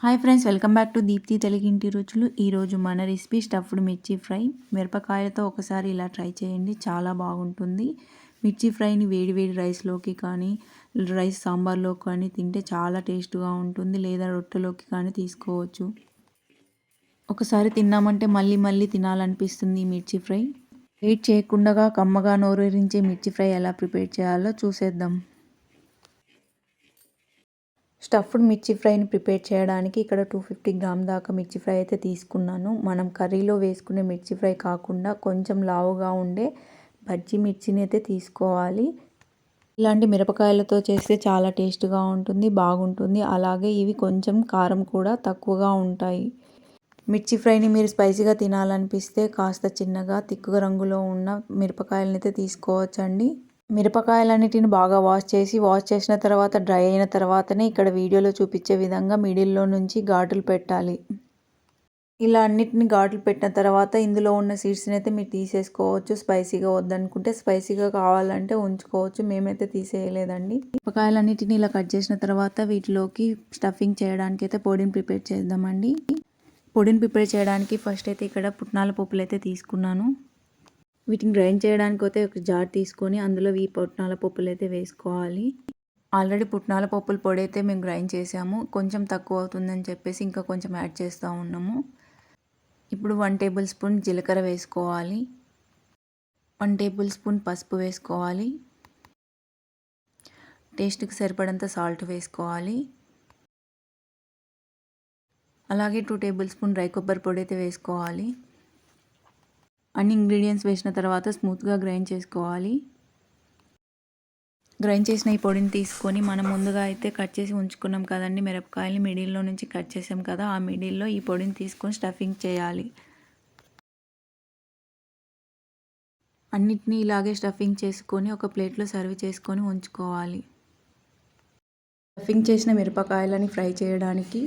Hi friends welcome back to Deepti తెలుగింటి రుచులు ఈరోజు మన రెసిపీ స్టఫ్డ్ మిర్చి ఫ్రై. మిరపకాయలతో ఒకసారి ఇలా ట్రై చేయండి. చాలా బాగుంటుంది. మిర్చి ఫ్రైని వేడి వేడి రైస్లోకి కానీ రైస్ సాంబార్లో కానీ తింటే చాలా టేస్ట్గా ఉంటుంది. లేదా రొట్టెలోకి కానీ తీసుకోవచ్చు. ఒకసారి తిన్నామంటే మళ్ళీ మళ్ళీ తినాలనిపిస్తుంది ఈ మిర్చి ఫ్రై. వెయిట్ చేయకుండా కమ్మగా నోరూరించే మిర్చి ఫ్రై ఎలా ప్రిపేర్ చేయాలో చూసేద్దాం. స్టఫ్డ్ మిర్చి ఫ్రైని ప్రిపేర్ చేయడానికి ఇక్కడ టూ ఫిఫ్టీ గ్రామ్ దాకా మిర్చి ఫ్రై అయితే తీసుకున్నాను. మనం కర్రీలో వేసుకునే మిర్చి ఫ్రై కాకుండా కొంచెం లావుగా ఉండే బజ్జి మిర్చిని అయితే తీసుకోవాలి. ఇలాంటి మిరపకాయలతో చేస్తే చాలా టేస్ట్గా ఉంటుంది బాగుంటుంది. అలాగే ఇవి కొంచెం కారం కూడా తక్కువగా ఉంటాయి. మిర్చి ఫ్రైని మీరు స్పైసీగా తినాలనిపిస్తే కాస్త చిన్నగా తిక్కుగా రంగులో ఉన్న మిరపకాయలనైతే తీసుకోవచ్చండి. మిరపకాయలన్నిటిని బాగా వాష్ చేసి వాష్ చేసిన తర్వాత డ్రై అయిన తర్వాతనే ఇక్కడ వీడియోలో చూపించే విధంగా మిడిల్లో నుంచి ఘాటులు పెట్టాలి. ఇలా అన్నిటిని ఘాటులు పెట్టిన తర్వాత ఇందులో ఉన్న సీడ్స్ని అయితే మీరు తీసేసుకోవచ్చు. స్పైసీగా వద్దనుకుంటే స్పైసీగా కావాలంటే ఉంచుకోవచ్చు. మేమైతే తీసేయలేదండి. మిరపకాయలన్నిటిని ఇలా కట్ చేసిన తర్వాత వీటిలోకి స్టఫింగ్ చేయడానికి అయితే పొడిని ప్రిపేర్ చేద్దామండి. పొడిని ప్రిపేర్ చేయడానికి ఫస్ట్ అయితే ఇక్కడ పుట్నాల పప్పులు అయితే తీసుకున్నాను. వీటిని గ్రైండ్ చేయడానికి అయితే ఒక జార్ తీసుకొని అందులో ఈ పుట్నాల పప్పులు అయితే వేసుకోవాలి. ఆల్రెడీ పుట్నాల పప్పుల పొడి అయితే మేము గ్రైండ్ చేసాము. కొంచెం తక్కువ అవుతుందని చెప్పేసి ఇంకా కొంచెం యాడ్ చేస్తూ ఉన్నాము. ఇప్పుడు వన్ టేబుల్ స్పూన్ జీలకర్ర వేసుకోవాలి. వన్ టేబుల్ స్పూన్ పసుపు వేసుకోవాలి. టేస్ట్కి సరిపడంత సాల్ట్ వేసుకోవాలి. అలాగే టూ టేబుల్ స్పూన్ రై కొబ్బరి పొడి అయితే వేసుకోవాలి. అన్ని ఇంగ్రీడియంట్స్ వేసిన తర్వాత స్మూత్గా గ్రైండ్ చేసుకోవాలి. గ్రైండ్ చేసిన ఈ పొడిని తీసుకొని మనం ముందుగా అయితే కట్ చేసి ఉంచుకున్నాం కదండి మిరపకాయలు మిడిల్లో నుంచి కట్ చేసాం కదా ఆ మిడిల్లో ఈ పొడిని తీసుకొని స్టఫింగ్ చేయాలి. అన్నిటినీ ఇలాగే స్టఫింగ్ చేసుకొని ఒక ప్లేట్లో సర్వ్ చేసుకొని ఉంచుకోవాలి. స్టఫింగ్ చేసిన మిరపకాయలని ఫ్రై చేయడానికి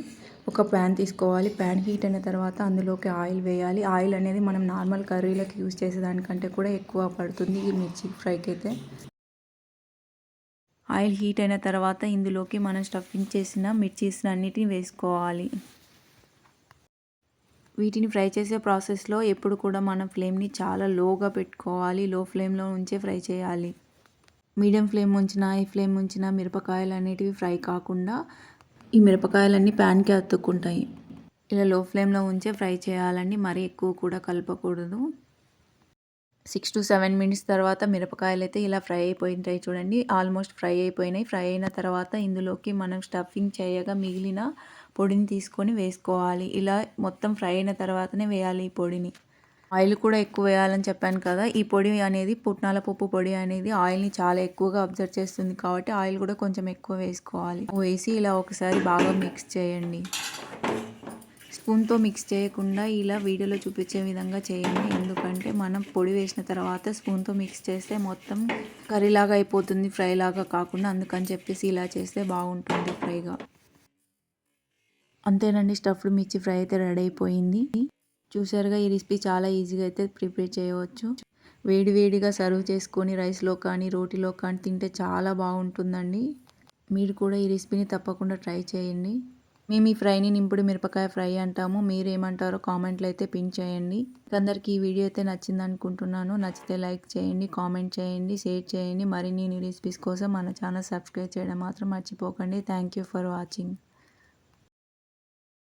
ఒక ప్యాన్ తీసుకోవాలి. ప్యాన్ హీట్ అయిన తర్వాత అందులోకి ఆయిల్ వేయాలి. ఆయిల్ అనేది మనం నార్మల్ కర్రీలకు యూజ్ చేసేదానికంటే కూడా ఎక్కువ పడుతుంది ఈ మిర్చి ఫ్రైకి అయితే ఆయిల్ హీట్ అయిన తర్వాత ఇందులోకి మనం స్టఫింగ్ చేసిన మిర్చీస్ని అన్నిటిని వేసుకోవాలి. వీటిని ఫ్రై చేసే ప్రాసెస్లో ఎప్పుడు కూడా మనం ఫ్లేమ్ని చాలా లోగా పెట్టుకోవాలి. లో ఫ్లేమ్లో ఉంచే ఫ్రై చేయాలి. మీడియం ఫ్లేమ్ ఉంచిన హై ఫ్లేమ్ ఉంచిన మిరపకాయలు అనేటివి ఫ్రై కాకుండా ఈ మిరపకాయలన్నీ ప్యాన్కి అతుక్కుంటాయి. ఇలా లో ఫ్లేమ్లో ఉంచే ఫ్రై చేయాలండి. మరీ ఎక్కువ కూడా కలపకూడదు. సిక్స్ టు సెవెన్ మినిట్స్ తర్వాత మిరపకాయలు అయితే ఇలా ఫ్రై అయిపోయింటాయి చూడండి. ఆల్మోస్ట్ ఫ్రై అయిపోయినాయి. ఫ్రై అయిన తర్వాత ఇందులోకి మనం స్టఫింగ్ చేయగా మిగిలిన పొడిని తీసుకొని వేసుకోవాలి. ఇలా మొత్తం ఫ్రై అయిన తర్వాతనే వేయాలి ఈ పొడిని. ఆయిల్ కూడా ఎక్కువ వేయాలని చెప్పాను కదా ఈ పొడి అనేది పుట్నాల పప్పు పొడి అనేది ఆయిల్ని చాలా ఎక్కువగా అబ్జర్వ్ చేస్తుంది కాబట్టి ఆయిల్ కూడా కొంచెం ఎక్కువ వేసుకోవాలి. వేసి ఇలా ఒకసారి బాగా మిక్స్ చేయండి. స్పూన్తో మిక్స్ చేయకుండా ఇలా వీడియోలో చూపించే విధంగా చేయండి. ఎందుకంటే మనం పొడి వేసిన తర్వాత స్పూన్తో మిక్స్ చేస్తే మొత్తం కర్రీలాగా అయిపోతుంది ఫ్రై లాగా కాకుండా. అందుకని చెప్పేసి ఇలా చేస్తే బాగుంటుంది ఫ్రైగా. అంతేనండి స్టఫ్డ్ మిర్చి ఫ్రై అయితే రెడీ అయిపోయింది. చూసారుగా ఈ రెసిపీ చాలా ఈజీగా అయితే ప్రిపేర్ చేయవచ్చు. వేడివేడిగా సర్వ్ చేసుకొని రైస్లో కానీ రోటీలో కానీ తింటే చాలా బాగుంటుందండి. మీరు కూడా ఈ రెసిపీని తప్పకుండా ట్రై చేయండి. మేము ఈ ఫ్రైని నింపుడు మిరపకాయ ఫ్రై అంటాము. మీరు ఏమంటారో కామెంట్లు అయితే పిన్ చేయండి. అందరికీ ఈ వీడియో అయితే నచ్చింది అనుకుంటున్నాను. నచ్చితే లైక్ చేయండి కామెంట్ చేయండి షేర్ చేయండి. మరిన్ని న్యూ రెసిపీస్ కోసం మన ఛానల్ సబ్స్క్రైబ్ చేయడం మాత్రం మర్చిపోకండి. Thank you for watching.